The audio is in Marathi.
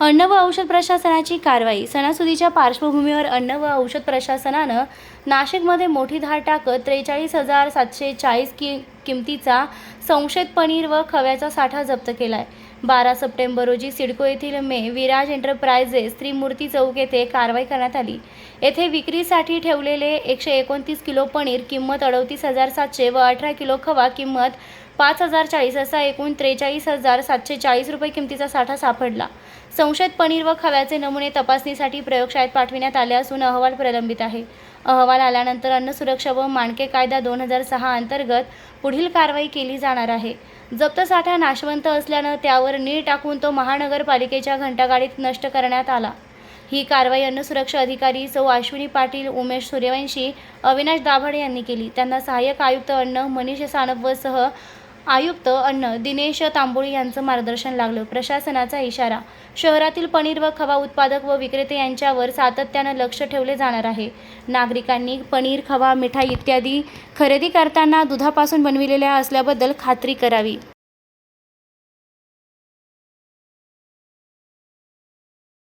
अन्न व औषध प्रशासनाची कारवाई. सणासुदीच्या पार्श्वभूमीवर अन्न व औषध प्रशासनानं नाशिकमध्ये मोठी धाड टाकत त्रेचाळीस हजार सातशे चाळीस कि किमतीचा संशयित पनीर व खव्याचा साठा जप्त केला आहे बारा सप्टेंबर रोजी सिडको येथील मे विराज एंटरप्राइजेस त्रिमूर्ती चौक येथे कारवाई करण्यात आली. येथे विक्रीसाठी ठेवलेले एकशे एकोणतीस किलो पनीर किंमत अडतीस हजार सातशे व अठरा किलो खवा किंमत पाच हजार चाळीस असा एकूण त्रेचाळीस हजार सातशे चाळीस रुपये किमतीचा साठा सापडला. संशयित पनीर व खव्याचे नमुने तपासणीसाठी प्रयोगशाळेत पाठविण्यात आले असून अहवाल प्रलंबित आहे. अहवाल आल्यानंतर अन्न सुरक्षा व मानके कायदा दोन हजार सहा अंतर्गत पुढील कारवाई केली जाणार आहे. जप्त साठा नाशवंत असल्यानं त्यावर नीळ टाकून तो महानगरपालिकेच्या घंटागाडीत नष्ट करण्यात आला. ही कारवाई अन्न सुरक्षा अधिकारी सौ अश्विनी पाटील उमेश सूर्यवंशी अविनाश दाभाडे यांनी केली. त्यांना सहाय्यक आयुक्त अन्न मनीष सानप व सह आयुक्त अन्न दिनेश तांबोळी यांचं मार्गदर्शन लागलं. प्रशासनाचा इशारा. शहरातील पनीर व खवा उत्पादक व विक्रेते यांच्यावर सातत्यानं लक्ष ठेवले जाणार आहे. नागरिकांनी पनीर खवा मिठाई इत्यादी खरेदी करताना दुधापासून बनविलेल्या असल्याबद्दल खात्री करावी.